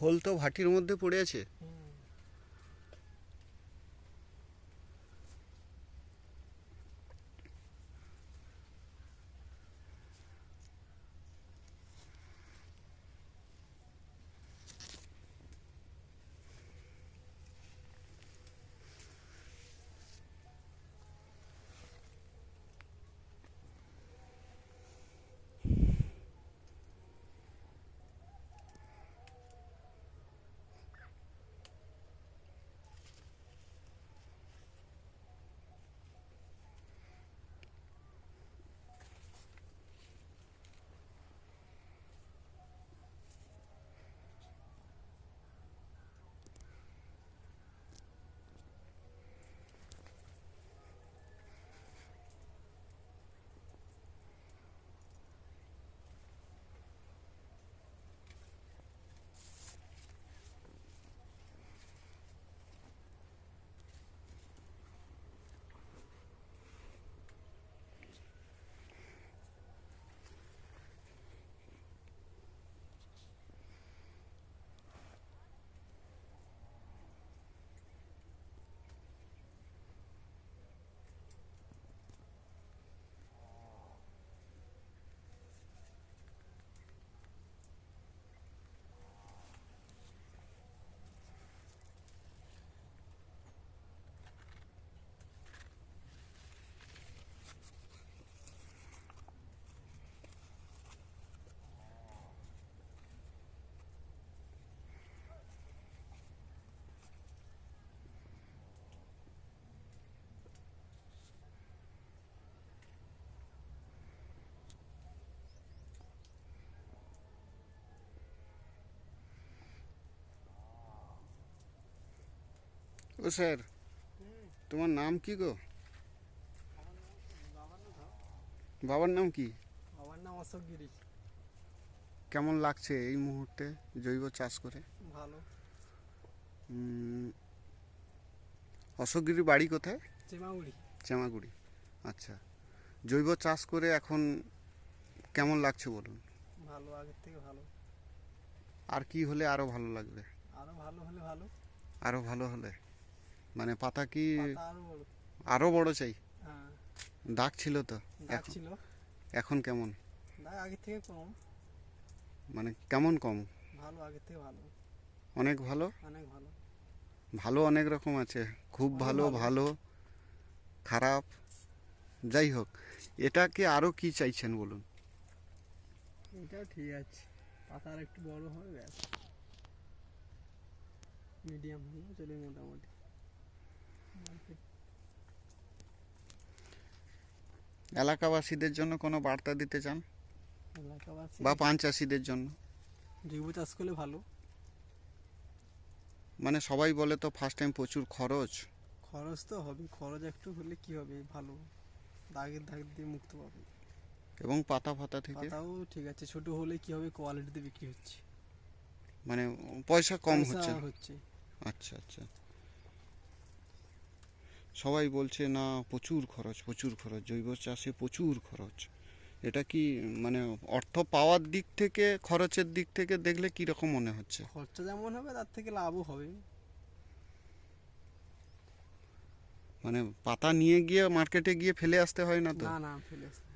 খোল তো ভাটির মধ্যে পড়ে আছে। ও স্যার তোমার নাম কি গো? বাবার নাম কি? বাবার নাম অশোক গিরি কেমন লাগছে এই মুহূর্তে জৈব চাষ করে? ভালো। উম, অশোকগিরির বাড়ি কোথায়? চেমাগুড়ি। চেমাগুড়ি। আচ্ছা জৈব চাষ করে এখন কেমন লাগছে বলুন? ভালো আগের থেকে ভালো। আর কি হলে আরও ভালো লাগবে? আরও ভালো হলে ভালো। আরও ভালো হলে? মানে পাতা কি আরও বড়। চাই? হ্যাঁ। দাগ ছিল তো ছিল। এখন কেমন? দাগ থেকে কম। মানে কেমন কম? ভালো থেকে ভালো। অনেক ভালো? অনেক ভালো। ভালো অনেক রকম আছে। খুব ভালো ভালো। খারাপ যাই হোক। এটাকে আরও কি চাইছেন বলুন? এটাও ঠিক আছে। পাতা আর একটু বড় হবে মিডিয়াম চলে মোটামুটি। এলাকাবাসীদের জন্য কোনো বার্তা দিতে চান? এলাকাবাসী? বা পান চাষিদের জন্য? জৈব চাষ করলে ভালো। মানে সবাই বলে তো ফার্স্ট টাইম প্রচুর খরচ। খরচ তো হবে খরচ একটু হলে কি হবে? ভালো। দাগের দাগ দিয়ে মুক্ত পাবে। এবং পাতা ফাতা থেকে? পাতাও ঠিক আছে। ছোট হলে কি হবে? কোয়ালিটিতে বিক্রি হচ্ছে। মানে পয়সা কম হচ্ছে। হচ্ছে। আচ্ছা আচ্ছা। সবাই বলছে না প্রচুর খরচ প্রচুর খরচ জৈব চাষে প্রচুর খরচ। এটা কি মানে অর্থ পাওয়ার দিক থেকে খরচের দিক থেকে দেখলে কি রকম মনে হচ্ছে? খরচা যেমন হবে তার থেকে লাভও হবে। মানে পাতা নিয়ে গিয়ে মার্কেটে গিয়ে ফেলে আসতে হয় না তো? না না ফেলে আসতে